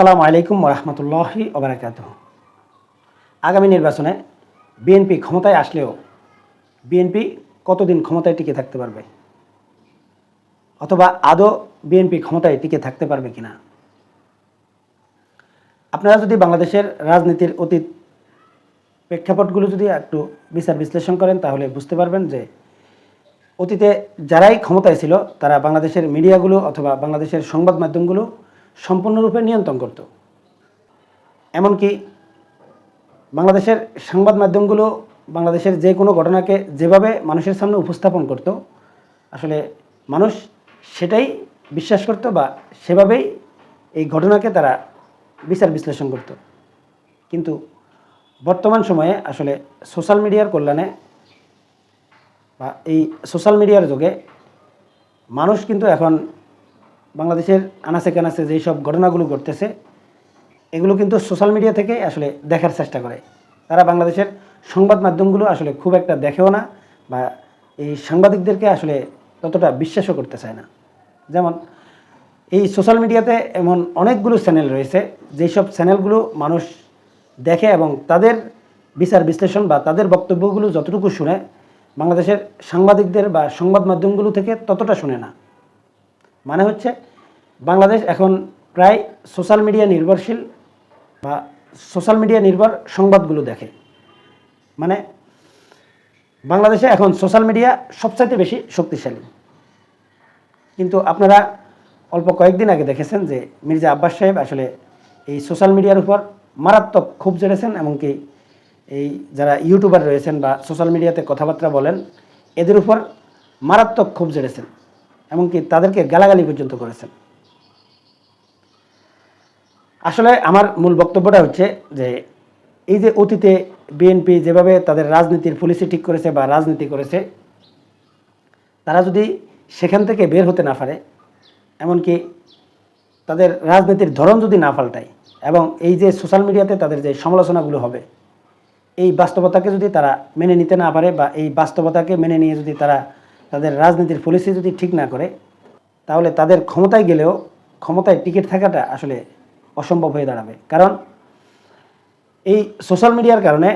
আসসালামু আলাইকুম রহমতুল্লাহি ওবরাকাত আগামী নির্বাচনে বিএনপি ক্ষমতায় আসলেও বিএনপি কতদিন ক্ষমতায় টিকে থাকতে পারবে? অথবা আদৌ বিএনপি ক্ষমতায় টিকে থাকতে পারবে কিনা? আপনারা যদি বাংলাদেশের রাজনীতির অতীত প্রেক্ষাপটগুলো যদি একটু বিচার বিশ্লেষণ করেন, তাহলে বুঝতে পারবেন যে অতীতে যারাই ক্ষমতায় ছিল, তারা বাংলাদেশের মিডিয়াগুলো অথবা বাংলাদেশের সংবাদ মাধ্যমগুলো সম্পূর্ণরূপে নিয়ন্ত্রণ করত। এমনকি বাংলাদেশের সংবাদ মাধ্যমগুলো বাংলাদেশের যে কোনো ঘটনাকে যেভাবে মানুষের সামনে উপস্থাপন করত, আসলে মানুষ সেটাই বিশ্বাস করত বা সেভাবেই এই ঘটনাকে তারা বিচার বিশ্লেষণ করত। কিন্তু বর্তমান সময়ে আসলে সোশ্যাল মিডিয়ার কল্যাণে বা এই সোশ্যাল মিডিয়ার যুগে মানুষ কিন্তু এখন বাংলাদেশের আনাচে কানাচে যেই সব ঘটনাগুলো ঘটতেছে, এগুলো কিন্তু সোশ্যাল মিডিয়া থেকে আসলে দেখার চেষ্টা করে। তারা বাংলাদেশের সংবাদ মাধ্যমগুলো আসলে খুব একটা দেখেও না বা এই সাংবাদিকদেরকে আসলে ততটা বিশ্বাসও করতে চায় না। যেমন, এই সোশ্যাল মিডিয়াতে এমন অনেকগুলো চ্যানেল রয়েছে, যেই সব চ্যানেলগুলো মানুষ দেখে এবং তাদের বিচার বিশ্লেষণ বা তাদের বক্তব্যগুলো যতটুকু শুনে, বাংলাদেশের সাংবাদিকদের বা সংবাদ মাধ্যমগুলো থেকে ততটা শুনে না। মানে হচ্ছে বাংলাদেশ এখন প্রায় সোশ্যাল মিডিয়া নির্ভরশীল বা সোশ্যাল মিডিয়া নির্ভর সংবাদগুলো দেখে। মানে বাংলাদেশে এখন সোশ্যাল মিডিয়া সবচাইতে বেশি শক্তিশালী। কিন্তু আপনারা অল্প কয়েকদিন আগে দেখেছেন যে মির্জা আব্বাস সাহেব আসলে এই সোশ্যাল মিডিয়ার উপর মারাত্মক ক্ষোভ জেড়েছেন এমনকি এই যারা ইউটিউবার রয়েছেন বা সোশ্যাল মিডিয়াতে কথাবার্তা বলেন, এদের উপর মারাত্মক ক্ষোভ জেড়েছেন এমনকি তাদেরকে গালাগালি পর্যন্ত করেছেন। আসলে আমার মূল বক্তব্যটা হচ্ছে যে, এই যে অতীতে বিএনপি যেভাবে তাদের রাজনীতির পলিসি ঠিক করেছে বা রাজনীতি করেছে, তারা যদি সেখান থেকে বের হতে না পারে, এমনকি তাদের রাজনীতির ধরন যদি না পাল্টায় এবং এই যে সোশ্যাল মিডিয়াতে তাদের যে সমালোচনাগুলো হবে, এই বাস্তবতাকে যদি তারা মেনে নিতে না পারে বা এই বাস্তবতাকে মেনে নিয়ে যদি তারা তাদের রাজনীতির পলিসি যদি ঠিক না করে, তাহলে তাদের ক্ষমতায় গেলেও ক্ষমতায় টিকিট থাকাটা আসলে অসম্ভব হয়ে দাঁড়াবে। কারণ এই সোশ্যাল মিডিয়ার কারণে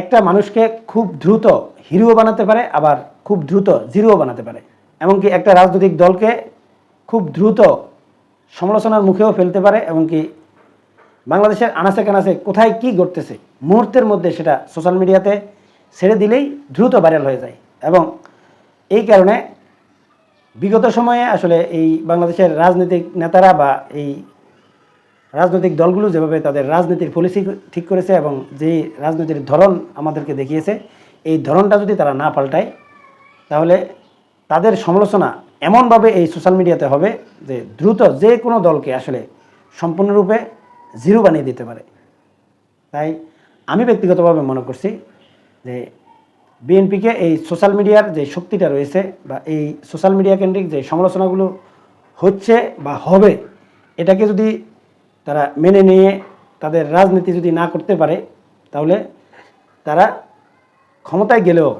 একটা মানুষকে খুব দ্রুত হিরোও বানাতে পারে, আবার খুব দ্রুত জিরোও বানাতে পারে। এমনকি একটা রাজনৈতিক দলকে খুব দ্রুত সমালোচনার মুখেও ফেলতে পারে, এমনকি বাংলাদেশের আনাচে কানাচে কোথায় কি ঘটতেছে, মুহূর্তের মধ্যে সেটা সোশ্যাল মিডিয়াতে ছেড়ে দিলেই দ্রুত ভাইরাল হয়ে যায়। এবং এই কারণে বিগত সময়ে আসলে এই বাংলাদেশের রাজনৈতিক নেতারা বা এই রাজনৈতিক দলগুলো যেভাবে তাদের রাজনীতির পলিসি ঠিক করেছে এবং যেই রাজনীতির ধরন আমাদেরকে দেখিয়েছে, এই ধরনটা যদি তারা না পাল্টায়, তাহলে তাদের সমালোচনা এমনভাবে এই সোশ্যাল মিডিয়াতে হবে যে দ্রুত যে কোনো দলকে আসলে সম্পূর্ণরূপে জিরো বানিয়ে দিতে পারে। তাই আমি ব্যক্তিগতভাবে মনে করছি যে বিএনপিকে এই সোশ্যাল মিডিয়ার যে শক্তিটা রয়েছে বা এই সোশ্যাল মিডিয়া কেন্দ্রিক যে সমালোচনাগুলো হচ্ছে বা হবে, এটাকে যদি তারা মেনে নিয়ে তাদের রাজনীতি যদি না করতে পারে, তাহলে তারা ক্ষমতায় গেলেও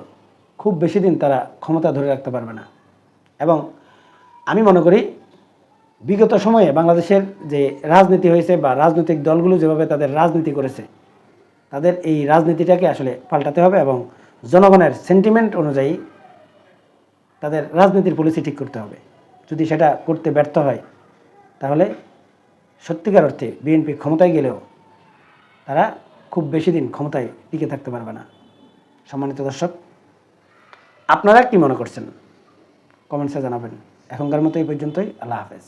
খুব বেশি দিন তারা ক্ষমতা ধরে রাখতে পারবে না। এবং আমি মনে করি বিগত সময়ে বাংলাদেশের যে রাজনীতি হয়েছে বা রাজনৈতিক দলগুলো যেভাবে তাদের রাজনীতি করেছে, তাদের এই রাজনীতিটাকে আসলে পাল্টাতে হবে এবং জনগণের সেন্টিমেন্ট অনুযায়ী তাদের রাজনীতির পলিসি ঠিক করতে হবে। যদি সেটা করতে ব্যর্থ হয়, তাহলে সত্যিকার অর্থে বিএনপি ক্ষমতায় গেলেও তারা খুব বেশি দিন ক্ষমতায় টিকে থাকতে পারবে না। সম্মানিত দর্শক, আপনারা কি মনে করছেন? কমেন্টসে জানাবেন। এখনকার মতো এই পর্যন্তই। আল্লাহ হাফেজ।